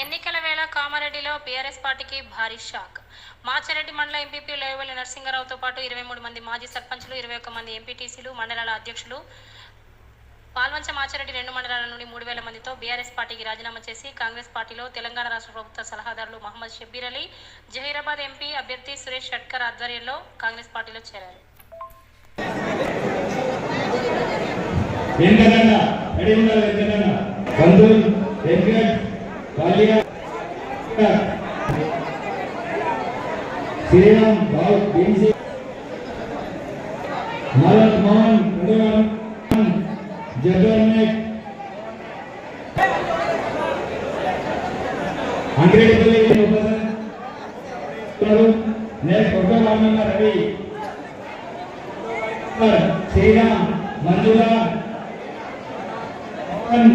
ఎన్నికల వేళ కామారెడ్డిలో బీఆర్ఎస్ పార్టీకి భారీ షాక్. మాచారెడ్డి మండల ఎంపీపీ లేవల్లి నరసింహారావుతో పాటు ఇరవై మూడు మంది మాజీ సర్పంచ్లు ఇరవై ఒక్క మంది ఎంపీటీసీలు మండలాల అధ్యక్షులు పాల్వంచ మాచారెడ్డి రెండు మండలాల నుండి మూడు వేల మందితో బీఆర్ఎస్ పార్టీకి రాజీనామా చేసి కాంగ్రెస్ పార్టీలో తెలంగాణ రాష్ట్ర ప్రభుత్వ సలహాదారులు మహమ్మద్ షబ్బీర్ అలీ జహీరాబాద్ ఎంపీ అభ్యర్థి సురేష్ షట్కర్ ఆధ్వర్యంలో కాంగ్రెస్ పార్టీలో చేరారు. వెంకటన్న రెడీ ఉండాలి వెంకటన్న కందూర్ వెంకట్ శ్రీరామ్ భారత్ బీసీ మాలత్ మోహన్ ఉండవరం జగన్నాథ్ అంగిరెడ్డిపల్లి ఉపసంచారు రవి. శ్రీరామ్ మంజుల. మోహన్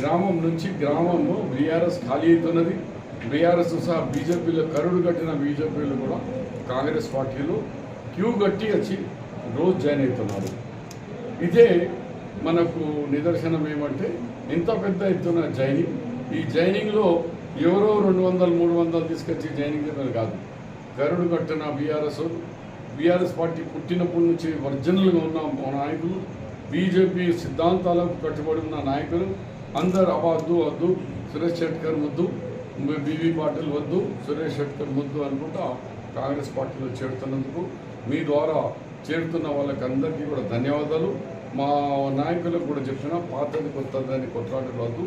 గ్రామం నుంచి గ్రామము బీఆర్ఎస్ ఖాళీ అవుతున్నది. బీఆర్ఎస్ సహా బీజేపీలో కరుడు కట్టిన బీజేపీలు కూడా కాంగ్రెస్ పార్టీలు క్యూ కట్టి వచ్చి రోజు జాయిన్ అవుతున్నారు. ఇదే మనకు నిదర్శనం ఏమంటే ఇంత పెద్ద ఎత్తున జైనింగ్ ఈ జైనింగ్లో ఎవరో రెండు వందలు మూడు వందలు తీసుకొచ్చి జైనింగ్ చేయడం కాదు. కరుడు కట్టిన బీఆర్ఎస్ బీఆర్ఎస్ పార్టీ పుట్టినప్పటి నుంచి వర్జనలుగా ఉన్న నాయకులు బీజేపీ సిద్ధాంతాలకు కట్టుబడి ఉన్న నాయకులు అందరు అవద్దు వద్దు సురేష్ షెట్కర్ ముద్దు బీవీ పాటిల్ వద్దు సురేష్ షెట్కర్ ముద్దు అనుకుంటా కాంగ్రెస్ పార్టీలో చేరుతున్నందుకు మీ ద్వారా చేరుతున్న వాళ్ళకి అందరికీ కూడా ధన్యవాదాలు. మా నాయకులకు కూడా చెప్పిన పాతది కొత్తది అని కొట్లాటలు వద్దు.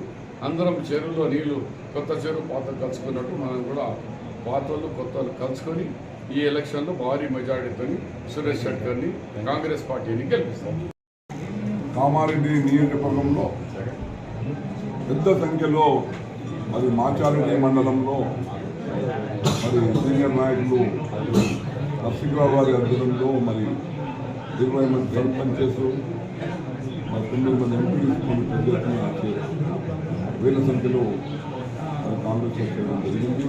అందరం చెరువులో నీళ్ళు కొత్త చెరువు పాత కలుసుకున్నట్టు మనం కూడా పాత వాళ్ళు కొత్త వాళ్ళు కలుసుకొని ఈ ఎలక్షన్లో భారీ మెజారిటీతో సురేష్ షెట్కర్ని కాంగ్రెస్ పార్టీని గెలిపిస్తాం. కామారెడ్డి నియోజకవర్గంలో పెద్ద సంఖ్యలో మరి మాచారెడ్డి మండలంలో మరి సీనియర్ నాయకులు నరసింహరావు గారి అధ్యయనంలో మరి ఇరవై మంది సర్పంచెస్ మరి తొమ్మిది మంది ఎంపీలు పెద్ద ఎత్తున వేల సంఖ్యలో మరి కాంగ్రెస్ చేయడం జరిగింది.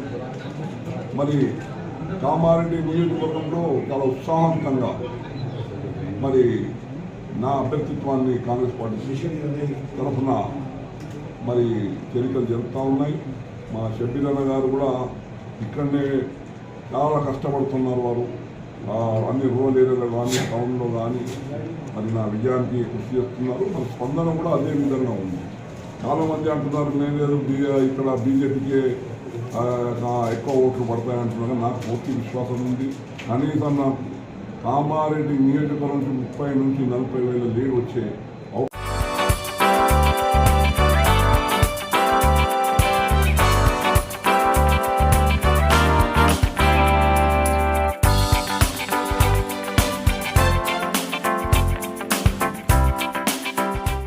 మరి కామారెడ్డి నియోజకవర్గంలో చాలా ఉత్సాహవంతంగా మరి నా అభ్యర్థిత్వాన్ని కాంగ్రెస్ పార్టీ తరఫున మరి చేరికలు జరుపుతూ ఉన్నాయి. మా షబ్బీర్ అన్న గారు కూడా ఇక్కడనే చాలా కష్టపడుతున్నారు వారు. అన్ని రూరల్ ఏరియాలో కానీ టౌన్లో కానీ మరి నా విజయానికి కృషి చేస్తున్నారు. మరి స్పందన కూడా అదే విధంగా ఉంది. చాలామంది అంటున్నారు నేను లేదు ఇక్కడ బీజేపీకే ఎక్కువ ఓట్లు పడతాయంటున్నాను నాకు పూర్తి విశ్వాసం ఉంది. కనీసం నా కామారెడ్డి నియోజకవర్గం నుంచి ముప్పై నుంచి నలభై వేల లీడ్ వచ్చే